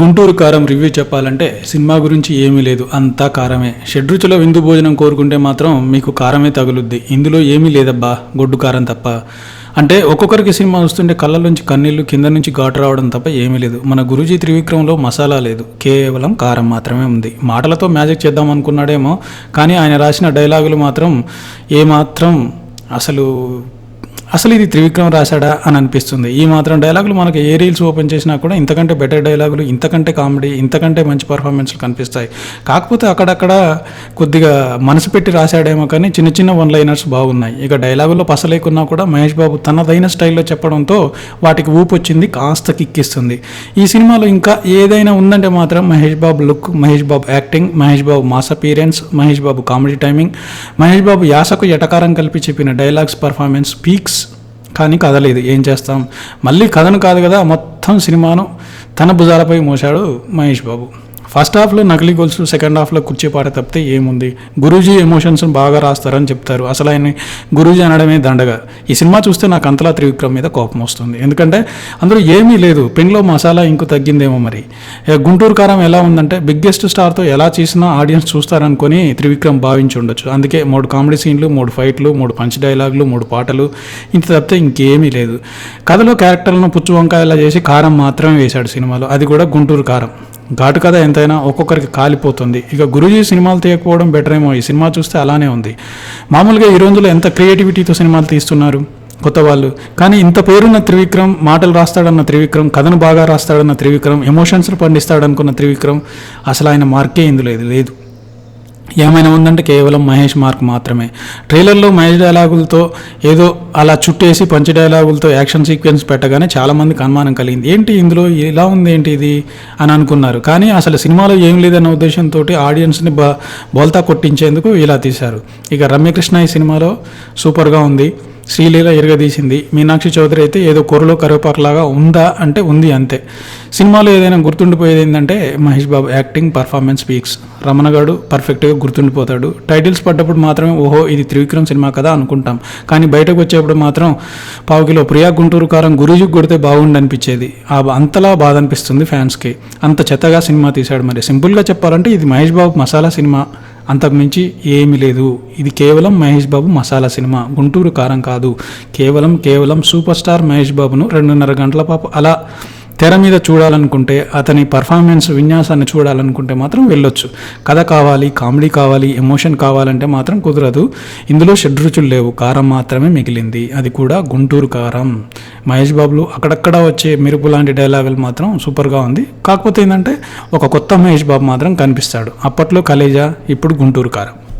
గుంటూరు కారం రివ్యూ చెప్పాలంటే సినిమా గురించి ఏమీ లేదు అంతా కారమే. షడ్రుచుల విందు భోజనం కోరుకుంటే మాత్రం మీకు కారమే తగులుద్ది. ఇందులో ఏమీ లేదబ్బా గొడ్డు కారం తప్ప. అంటే ఒక్కొక్కరికి సినిమా వస్తుంటే కళ్ళ నుంచి కన్నీళ్ళు కింద నుంచి ఘాటు రావడం తప్ప ఏమీ లేదు. మన గురూజీ త్రివిక్రమంలో మసాలా లేదు. కేవలం కారం మాత్రమే ఉంది. మాటలతో మ్యాజిక్ చేద్దాం అనుకున్నాడేమో కానీ ఆయన రాసిన డైలాగులు మాత్రం ఏమాత్రం అసలు అసలు ఇది త్రివిక్రమ్ రాశాడా అని అనిపిస్తుంది. ఈ మాత్రం డైలాగులు మనకి ఏ రీల్స్ ఓపెన్ చేసినా కూడా ఇంతకంటే బెటర్ డైలాగులు ఇంతకంటే కామెడీ ఇంతకంటే మంచి పర్ఫార్మెన్స్లు కనిపిస్తాయి. కాకపోతే అక్కడక్కడ కొద్దిగా మనసు పెట్టి రాశాడేమో కానీ చిన్న చిన్న వన్ లైనర్స్ బాగున్నాయి. ఇక డైలాగుల్లో పసలేకున్నా కూడా మహేష్ బాబు తనదైన స్టైల్లో చెప్పడంతో వాటికి ఊపు వచ్చింది కాస్త కిక్కిస్తుంది. ఈ సినిమాలో ఇంకా ఏదైనా ఉందంటే మాత్రం Mahesh Babu look Mahesh Babu acting Mahesh Babu mass appearance Mahesh Babu comedy timing Mahesh Babu యాసకు ఎటకారం కలిపి చెప్పిన డైలాగ్స్ పర్ఫార్మెన్స్ పీక్స్ కానీ కదలేదు. ఏం చేస్తాం? మళ్ళీ కథను కాదు కదా మొత్తం సినిమాను తన భుజాలపై మోశాడు మహేష్ బాబు. ఫస్ట్ హాఫ్లో నకిలీ గోల్స్ సెకండ్ హాఫ్లో కుర్చీపాట తప్పితే ఏముంది? గురూజీ ఎమోషన్స్ బాగా రాస్తారని చెప్తారు. అసలు ఆయన గురూజీ అనడమే దండగా. ఈ సినిమా చూస్తే నాకు అంతలా త్రివిక్రమ్ మీద కోపం వస్తుంది. ఎందుకంటే అందులో ఏమీ లేదు. పెన్లో మసాలా ఇంకు తగ్గిందేమో మరి. గుంటూరు కారం ఎలా ఉందంటే బిగ్గెస్ట్ స్టార్తో ఎలా చేసినా ఆడియన్స్ చూస్తారనుకొని త్రివిక్రమ్ భావించి ఉండొచ్చు. అందుకే మూడు కామెడీ సీన్లు మూడు ఫైట్లు మూడు పంచ్ డైలాగులు మూడు పాటలు ఇంత తప్పితే ఇంకేమీ లేదు. కథలో క్యారెక్టర్లను పుచ్చు వంకాయలా చేసి కారం మాత్రమే వేశాడు సినిమాలో. అది కూడా గుంటూరు కారం. ఘాటు కథ ఎంతైనా ఒక్కొక్కరికి కాలిపోతుంది. ఇక గురూజీ సినిమాలు తీయకపోవడం బెటర్ ఏమో. ఈ సినిమా చూస్తే అలానే ఉంది. మామూలుగా ఈ రోజుల్లో ఎంత క్రియేటివిటీతో సినిమాలు తీస్తున్నారు? కొత్త వాళ్ళు కానీ ఇంత పేరున్న త్రివిక్రమ్ మాటలు రాస్తాడన్న త్రివిక్రమ్ కథను బాగా రాస్తాడన్న త్రివిక్రమ్ ఎమోషన్స్ పండిస్తాడనుకున్న త్రివిక్రమ్ అసలు ఆయన మార్కే ఇందులో లేదు. ఏమైనా ఉందంటే కేవలం మహేష్ మార్క్ మాత్రమే. ట్రైలర్లో మహేష్ డైలాగులతో ఏదో అలా చుట్టేసి పంచ డైలాగులతో యాక్షన్ సీక్వెన్స్ పెట్టగానే చాలామందికి అనుమానం కలిగింది. ఏంటి ఇందులో ఇలా ఉంది ఏంటి ఇది అని అనుకున్నారు. కానీ అసలు సినిమాలో ఏం లేదన్న ఉద్దేశంతో ఆడియన్స్ని బ బోల్తా కొట్టించేందుకు ఇలా తీశారు. ఇక రమ్యకృష్ణ ఈ సినిమాలో సూపర్గా ఉంది. శ్రీలీల ఎరగదీసింది. మీనాక్షి చౌదరి అయితే ఏదో కొరలో కరివేపాకులాగా ఉందా అంటే ఉంది అంతే. సినిమాలో ఏదైనా గుర్తుండిపోయేది ఏంటంటే Mahesh Babu acting performance speaks రమణగాడు పర్ఫెక్ట్గా గుర్తుండిపోతాడు. టైటిల్స్ పడ్డప్పుడు మాత్రమే ఓహో ఇది త్రివిక్రమ్ సినిమా కదా అనుకుంటాం. కానీ బయటకు వచ్చేప్పుడు మాత్రం పావు కిలో ప్రియా గుంటూరు కారం గురూజీకి కొడితే బాగుండి అనిపించేది. ఆ అంతలా బాధ అనిపిస్తుంది ఫ్యాన్స్కి. అంత చెత్తగా సినిమా తీశాడు మరి. సింపుల్గా చెప్పాలంటే ఇది మహేష్ బాబు మసాలా సినిమా. అంతకుమించి ఏమీ లేదు. ఇది కేవలం మహేష్ బాబు మసాలా సినిమా. గుంటూరు కారం కాదు. కేవలం కేవలం సూపర్ స్టార్ మహేష్ బాబును రెండున్నర గంటల పాపు అలా తెర మీద చూడాలనుకుంటే అతని పర్ఫార్మెన్స్ విన్యాసాన్ని చూడాలనుకుంటే మాత్రం వెళ్ళొచ్చు. కథ కావాలి కామెడీ కావాలి ఎమోషన్ కావాలంటే మాత్రం కుదరదు. ఇందులో షడ్రుచులు లేవు. కారం మాత్రమే మిగిలింది. అది కూడా గుంటూరు కారం. మహేష్ బాబులు అక్కడక్కడ వచ్చే మెరుపు లాంటి డైలాగులు మాత్రం సూపర్గా ఉంది. కాకపోతే ఏంటంటే ఒక కొత్త మహేష్ బాబు మాత్రం కనిపిస్తాడు. అప్పట్లో కలేజా ఇప్పుడు గుంటూరు కారం.